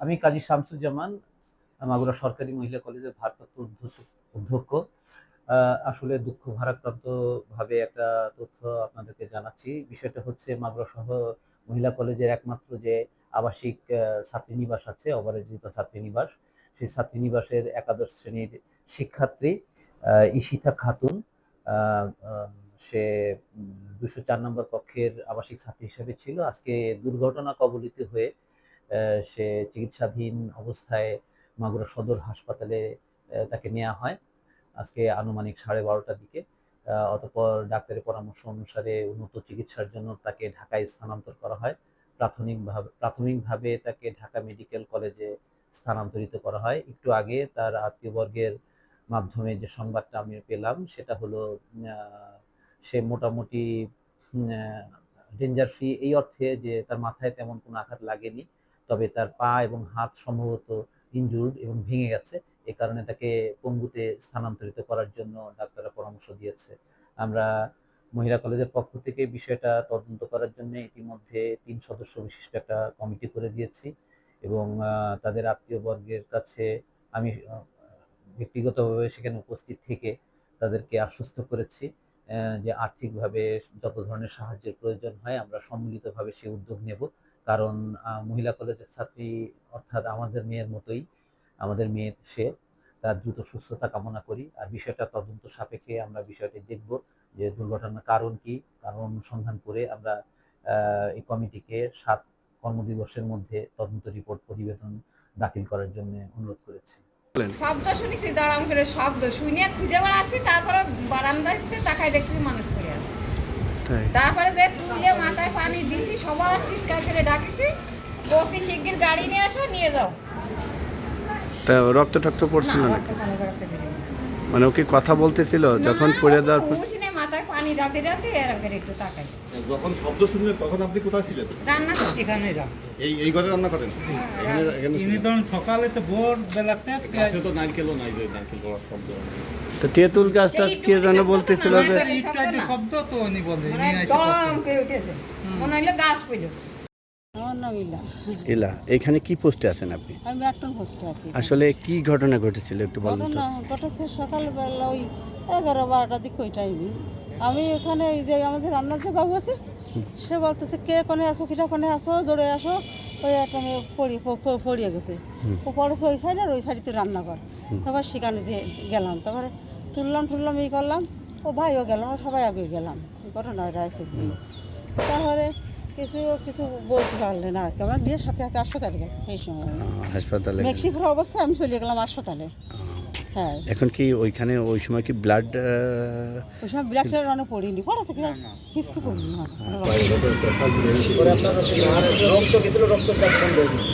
আমি কাজী শামসুজ্জামান মাগুরা সরকারি মহিলা কলেজের ভারপ্রাপ্ত অধ্যক্ষ- আসলে দুঃখ ভারাক্রান্ত ভাবে একটা তথ্য আপনাদেরকে জানাচ্ছি। বিষয়টা হচ্ছে মাগুরা সহ মহিলা কলেজের একমাত্র যে আবাসিক ছাত্রীনিবাস আছে, অপরাজিত ছাত্রীনিবাস। সেই ছাত্রীনিবাসের একাদশ শ্রেণির শিক্ষার্থী ঈশিতা খাতুন। সে দুশো চার নম্বর কক্ষের আবাসিক ছাত্রী হিসেবে ছিল। আজকে দুর্ঘটনা কবলিত হয়ে সে চিকিৎসাধীন অবস্থায় মাগুরা সদর হাসপাতালে তাকে নেওয়া হয় আজকে আনুমানিক সাড়ে বারোটার দিকে। অতঃপর ডাক্তারের পরামর্শ অনুসারে উন্নত চিকিৎসার জন্য তাকে ঢাকায় স্থানান্তর করা হয়। প্রাথমিকভাবে প্রাথমিকভাবে তাকে ঢাকা মেডিকেল কলেজে স্থানান্তরিত করা হয়। একটু আগে তার আত্মীয়বর্গের মাধ্যমে যে সংবাদটা আমি পেলাম, সেটা হলো সে মোটামুটি ডেঞ্জার ফ্রি। এই অর্থে যে তার মাথায় তেমন কোনো আঘাত লাগেনি। তবে তার পা এবং হাত সম্ভবত ইনজুর্ড এবং ভেঙে গেছে। এ কারণে তাকে পঙ্গুতে স্থানান্তরিত করার জন্য ডাক্তাররা পরামর্শ দিয়েছে। আমরা মহিলা কলেজের পক্ষ থেকে বিষয়টা তদন্ত করার জন্য ইতিমধ্যে তিন সদস্য বিশিষ্ট একটা কমিটি করে দিয়েছি এবং তাদের আত্মীয় বর্গের কাছে আমি ব্যক্তিগতভাবে সেখানে উপস্থিত থেকে তাদেরকে আশ্বস্ত করেছি যে আর্থিকভাবে যত ধরনের সাহায্যের প্রয়োজন হয় আমরা সম্মিলিতভাবে সে উদ্যোগ নেব। কারণ মহিলা কলেজের ছাত্রী অর্থাৎ আমাদের মেয়ের মতোই আমাদের মেয়ে সে তার দ্রুত সুস্থতা কামনা করি। আর বিষয়টা তদন্ত সাপেক্ষে আমরা বিষয়টি দেখব যে দুর্ঘটনার কারণ কি। কারণ অনুসন্ধান করে আমরা এই কমিটিকে সাত কর্মদিবসের মধ্যে তদন্ত রিপোর্ট প্রতিবেদন দাখিল করার জন্য অনুরোধ করেছি। শব্দ শুনেছি দাঁড়াম করে শব্দ শুনে খুঁজে বেড়াচ্ছি তারপরে বারান্দায় তাকাই দেখছি মানুষ তারপরে যে তুলে মাথায় পানি দিছি সবার চিৎকার করে ডাকিছি। বসি শিগগির গাড়ি নিয়ে আসো নিয়ে যাও। তা রক্ত টক্ত পড়ছিল না, মানে? ও। মানে ওকে কথা বলতেছিল যখন পড়ে যাওয়ার পর? পানি রাতে রাতে এরকম করে একটু তাকাই। যখন শব্দ শুনলেন তখন আপনি কোথায় ছিলেন? রান্না করছি এখানেই রাখ এই এই ঘরে রান্না করেন? এখানে এখানে ইনি ছিলেন? ধরুন সকালে তো ভোর বেলাতে গাছে তো নারকেলও নাই যে নারকেল পড়ার শব্দ। তো তেঁতুল গাছটা কে যেন বলতেছিল যে না, একটু একটু শব্দ তো উনি বলে মানে ইনি এসে দম বসে। করে উঠেছে। মনে হইল গাছ পড়ল আমার নাম ইলা। ইলা এখানে কি পোস্টে আছেন আপনি? আমি ব্যাটন আছি। আসলে কি ঘটনা ঘটেছিল একটু বলুন তো। ঘটনা ঘটেছে সকালবেলা ওই এগারো বারোটার দিকে ওই টাইমে আমি ওখানে এই যে আমাদের রান্নার যে বাবু আছে সে বলতেছে কে কোনে আসো কিটা কোনে আসো দৌড়ে আসো। ওই একটা মেয়ে পড়ি পড়িয়ে গেছে। ও পড়েছে ওই সাইডে আর ওই সাইডে রান্না কর তারপর সেখানে যে গেলাম তারপরে তুললাম টুললাম এই করলাম। ও ভাইও গেলাম ও সবাই আগে গেলাম। এই ঘটনাটা আছে। তারপরে কিছু কিছু বলতে পারলে না আর কি। আমরা নিয়ে সাথে সাথে হাসপাতালে এই সময়। হাসপাতালে মেক্সিকোর অবস্থায় আমি চলে গেলাম হাসপাতালে। হ্যাঁ। এখন কি ওইখানে ওই সময় কি ব্লাড ওই সময় ব্লাড অনেক পড়িনি পড়েছে কি? কিছু করিনি রক্ত গেছিল রক্তটা বন্ধ হয়ে গেছে।